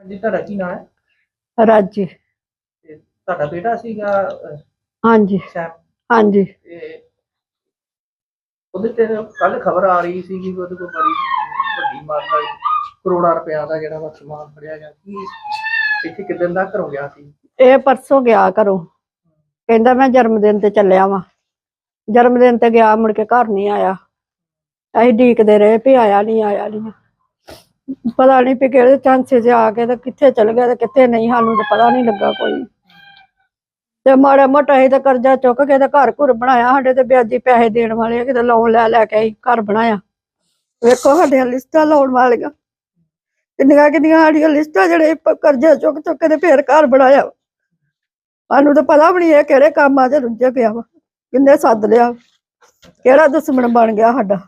ਹਾਂਜੀ ਤੁਹਾਡਾ ਕੀ ਨਾਮ ਹੈ? ਰਾਜੀ। ਤੇ ਤੁਹਾਡਾ ਬੇਟਾ ਸੀਗਾ ਅਹ, ਹਾਂਜੀ। ਸੈਮ? ਹਾਂਜੀ। ਤੇ ਉਹਦੇ ਤੇ ਕੱਲ ਖਬਰ ਆ ਰਹੀ ਸੀ ਕਿ ਉਹਦੇ ਕੋਲ ਬੜੀ ਵੱਡੀ ਮਾਤਰਾ ਕਰੋੜਾਂ ਰੁਪਇਆ ਦਾ ਜਿਹੜਾ ਵਾ ਸਮਾਨ ਫੜਿਆ ਗਿਆ ਕੀ ਇੱਥੇ ਕਿਦਾਂ ਦਾ ਘਰੋਂ ਗਿਆ ਸੀ? ਇਹ ਪਰਸੋਂ ਗਿਆ ਘਰੋਂ। ਕਹਿੰਦਾ ਮੈਂ ਜਨਮ ਦਿਨ ਤੇ ਚੱਲਿਆ ਵਾਂ। ਜਨਮ ਦਿਨ ਤੇ ਗਿਆ ਮੁੜ ਕੇ ਘਰ ਨਹੀਂ ਆਇਆ। ਅਸੀਂ ਢੀਕਦੇ ਰਹੇ ਵੀ ਆਇਆ ਨਹੀਂ ਆਇਆ ਨਹੀਂ ਪਤਾ ਨਹੀਂ ਵੀ ਕਿਹੜੇ ਚਾਂਸੇ 'ਚ ਆ ਕੇ ਤੇ ਕਿੱਥੇ ਚਲ ਗਿਆ ਤੇ ਕਿੱਥੇ ਨਹੀਂ ਸਾਨੂੰ ਤੇ ਪਤਾ ਨਹੀਂ ਲੱਗਾ ਕੋਈ। ਤੇ ਮਾੜਾ ਮੋਟਾ ਅਸੀਂ ਤਾਂ ਕਰਜ਼ਾ ਚੁੱਕ ਕੇ ਤੇ ਘਰ ਘੁਰ ਬਣਾਇਆ ਸਾਡੇ ਤੇ ਵਿਆਜੀ ਪੈਸੇ ਦੇਣ ਵਾਲੇ ਆ, ਕਿਤੇ ਲੋਨ ਲੈ ਲੈ ਕੇ ਅਸੀਂ ਘਰ ਬਣਾਇਆ। ਵੇਖੋ ਸਾਡੀਆਂ ਲਿਸਟਾਂ ਲਾਉਣ ਵਾਲੀਆਂ। ਕਿੰਨੀਆਂ ਕਿੰਨੀਆਂ ਸਾਡੀਆਂ ਲਿਸਟਾਂ ਜਿਹੜੇ ਪ- ਕਰਜ਼ਾ ਚੁੱਕ ਚੁੱਕ ਕੇ ਤੇ ਫੇਰ ਘਰ ਬਣਾਇਆ। ਸਾਨੂੰ ਤਾਂ ਪਤਾ ਵੀ ਨਹੀਂ ਇਹ ਕਿਹੜੇ ਕੰਮਾਂ 'ਚ ਰੁੱਝਿਆ ਗਿਆ ਵਾ ਕਿੰਨੇ ਸੱਦ ਲਿਆ ਕਿਹੜਾ ਦੁਸ਼ਮਣ ਬਣ ਗਿਆ ਸਾਡਾ।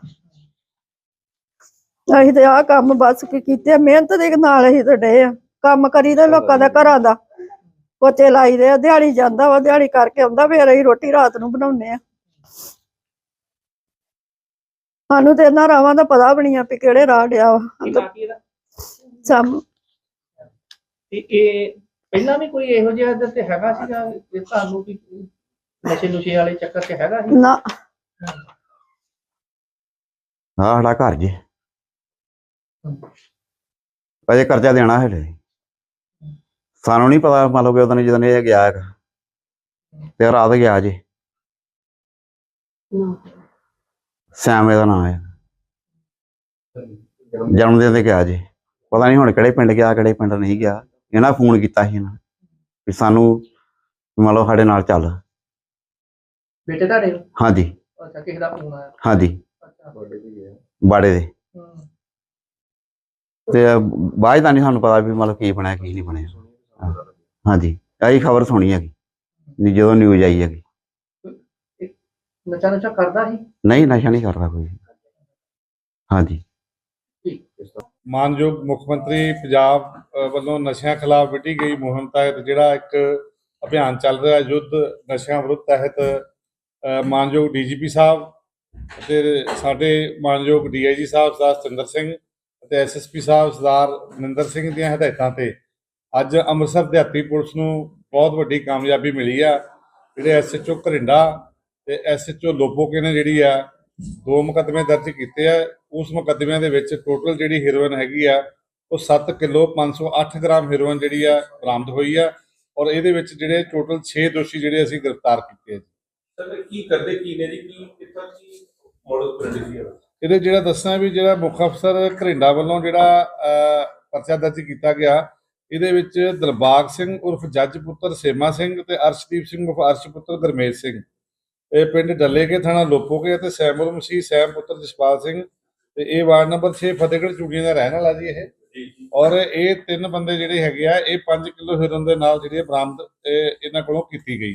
ਅਸੀਂ ਤੇ ਆਹ ਕੰਮ ਬਸ ਕੀ ਕੀਤੇ ਆ, ਮਿਹਨਤ ਦੇ ਨਾਲ ਅਸੀਂ ਤੇ ਡੇ ਆ ਕੰਮ ਕਰੀਦਾ ਲੋਕਾਂ ਦਾ ਘਰਾਂ ਦਾ ਪੋਚੇ ਲਾਈਦੇ ਆ ਦਿਹਾੜੀ ਜਾਂਦਾ ਵਾ ਦਿਹਾੜੀ ਕਰਕੇ ਆਉਂਦਾ ਫੇਰ ਅਸੀਂ ਰੋਟੀ ਰਾਤ ਨੂੰ ਬਣਾਉਂਦੇ ਆ। ਸਾਨੂੰ ਤੇ ਇਹਨਾਂ ਰਾਵਾਂ ਦਾ ਪਤਾ ਵੀ ਨਹੀਂ ਆ ਵੀ ਕਿਹੜੇ ਰਾਹ ਡਿਆ ਵਾ ਕੀ ਨਾਂ ਕੀ ਇਹਦਾ? ਸਮ ਤੇ ਇਹ ਪਹਿਲਾਂ ਵੀ ਕੋਈ ਇਹੋ ਜਿਹਾ ਇਹਦੇ ਤੇ ਹੈਗਾ ਸੀਗਾ ਇਹ ਤੁਹਾਨੂੰ ਵੀ ਨਸ਼ੇ ਨੁਸ਼ੇ ਵਾਲੇ ਚੱਕਰ 'ਚ ਹੈਗਾ ਸੀ? ਨਾ। ਆਹ ਸਾਡਾ ਘਰ ਜੀ। ਅਜੇ ਕਰਜ਼ਾ ਦੇਣਾ ਹੈ ਹਲੇ। ਸਾਨੂੰ ਨਹੀਂ ਪਤਾ ਮੰਨ ਲਓ ਕਿ ਉਦੋਂ ਜਦੋਂ ਇਹ ਗਿਆ ਹੈਗਾ। ਤੇ ਰਾਤ ਗਿਆ ਜੀ। ਸੈਮ ਇਹਦਾ ਨਾਮ ਹੈ। ਜਨਮ ਦਿਨ ਤੇ ਗਿਆ ਜੀ। ਪਤਾ ਨਹੀਂ ਹੁਣ ਕਿਹੜੇ ਪਿੰਡ ਗਿਆ ਕਿਹੜੇ ਪਿੰਡ ਨਹੀਂ ਗਿਆ। ਇਹਨਾਂ ਫੋਨ ਕੀਤਾ ਸੀ ਇਹਨਾਂ ਵੀ ਸਾਨੂੰ ਮੰਨ ਲਓ ਸਾਡੇ ਨਾਲ ਚੱਲ। ਬੇਟੇ ਤੁਹਾਡੇ? ਹਾਂਜੀ। ਅੱਛਾ ਕਿਸੇ ਦਾ ਫੋਨ ਆਇਆ? ਹਾਂਜੀ। ਅੱਛਾ। ਬਾੜੇ ਦੇ। ਤੇ ਬਾਅਦ ਦਾ ਨਹੀਂ ਸਾਨੂੰ ਪਤਾ ਵੀ ਮਤਲਬ ਕੀ ਬਣਿਆ ਕੀ ਨਹੀਂ ਬਣਿਆ। ਹਾਂਜੀ ਆਹੀ ਖਬਰ ਸੁਣੀ ਹੈਗੀ ਵੀ ਜਦੋਂ ਨਿਊਜ਼ ਆਈ ਹੈਗੀ। ਨਸ਼ਾ ਨੁਸ਼ਾ ਕਰਦਾ ਸੀ? ਨਹੀਂ ਨਸ਼ਾ ਨਹੀਂ ਕਰਦਾ ਕੋਈ। ਹਾਂਜੀ। ਮਾਨਯੋਗ ਮੁੱਖ ਮੰਤਰੀ ਪੰਜਾਬ ਵੱਲੋਂ ਨਸ਼ਿਆਂ ਖਿਲਾਫ ਵਿੱਢੀ ਗਈ ਮੁਹਿੰਮ ਤਹਿਤ ਜਿਹੜਾ ਇੱਕ ਅਭਿਆਨ ਚੱਲ ਰਿਹਾ ਯੁੱਧ ਨਸ਼ਿਆਂ ਵਿਰੁੱਧ ਤਹਿਤ ਮਾਨਯੋਗ ਡੀਜੀਪੀ ਸਾਹਿਬ ਅਤੇ ਸਾਡੇ ਮਾਨਯੋਗ ਡੀਆਈਜੀ ਸਾਹਿਬ ਸਰਦਾਰ ਸਤਿੰਦਰ ਸਿੰਘ ਅਤੇ ਐਸਐਸਪੀ ਸਾਹਿਬ ਸਰਦਾਰ ਮਨਿੰਦਰ ਸਿੰਘ ਦੀਆਂ ਹਦਾਇਤਾਂ ਤੇ ਅੱਜ ਅੰਮ੍ਰਿਤਸਰ ਦਿਹਾਤੀ ਪੁਲਿਸ ਨੂੰ ਬਹੁਤ ਵੱਡੀ ਕਾਮਯਾਬੀ ਮਿਲੀ ਆ। ਜਿਹੜੇ ਐਸਐਚਓ ਘਰਿੰਡਾ ਤੇ ਐਸਐਚਓ ਲੋਪੋਕੇ ਨੇ ਜਿਹੜੀ ਆ, ਦੋ ਮੁਕੱਦਮੇ ਦਰਜ ਕੀਤੇ ਆ। ਉਸ ਮੁਕੱਦਮਿਆਂ ਦੇ ਵਿੱਚ ਟੋਟਲ ਜਿਹੜੀ ਹੀਰੋਇਨ ਹੈਗੀ ਆ, ਉਹ 7 ਕਿਲੋ 508 ਗ੍ਰਾਮ ਹੀਰੋਇਨ ਜਿਹੜੀ ਆ, ਬਰਾਮਦ ਹੋਈ ਆ ਔਰ ਇਹਦੇ ਵਿੱਚ ਜਿਹੜੇ ਟੋਟਲ 6 ਦੋਸ਼ੀ ਜਿਹੜੇ ਅਸੀਂ ਗ੍ਰਿਫਤਾਰ ਕੀਤੇ ਆ ਜੀ। ਸਰ, ਕੀ ਕਰਦੇ, ਕੀ ਨੇ ਜੀ? ਕੀ, ਕਿੱਥੋਂ ਕੀ ਮੋਡਲ ਪਿੰਡ ਸੀ ਇਹਦਾ ਜਿਹੜਾ ਦੱਸਣਾ ਵੀ ਜਿਹੜਾ ਮੁੱਖ ਅਫਸਰ ਘਰਿੰਡਾ ਵੱਲੋਂ ਜਿਹੜਾ ਪਰਚਾ ਦਰਜ ਕੀਤਾ ਗਿਆ ਇਹਦੇ ਵਿੱਚ ਦਿਲਬਾਗ ਸਿੰਘ ਉਰਫ ਜੱਜ ਪੁੱਤਰ ਸੇਮਾ ਸਿੰਘ ਤੇ ਅਰਸ਼ਦੀਪ ਸਿੰਘ ਉਰਫ ਅਰਸ਼ ਪੁੱਤਰ ਗਰਮੇਜ ਸਿੰਘ। ਇਹ ਪਿੰਡ ਡੱਲੇਕੇ ਥਾਣਾ ਲੋਪੋਕੇ ਅਤੇ ਸੈਮੁਲ ਮਸੀਹ ਸੈਮ ਪੁੱਤਰ ਜਸਪਾਲ ਸਿੰਘ ਤੇ ਇਹ ਵਾਰਡ ਨੰਬਰ 6 ਫਤਿਹਗੜ੍ਹ ਚੂੜੀਆਂ ਦਾ ਰਹਿਣ ਵਾਲਾ ਜੀ ਇਹ। ਔਰ ਇਹ ਤਿੰਨ ਬੰਦੇ ਜਿਹੜੇ ਹੈਗੇ ਆ ਇਹ 5 ਕਿਲੋ ਹੀਰਨ ਦੇ ਨਾਲ ਜਿਹੜੀ ਬਰਾਮਦ ਇਹ ਇਹਨਾਂ ਕੋਲੋਂ ਕੀਤੀ ਗਈ।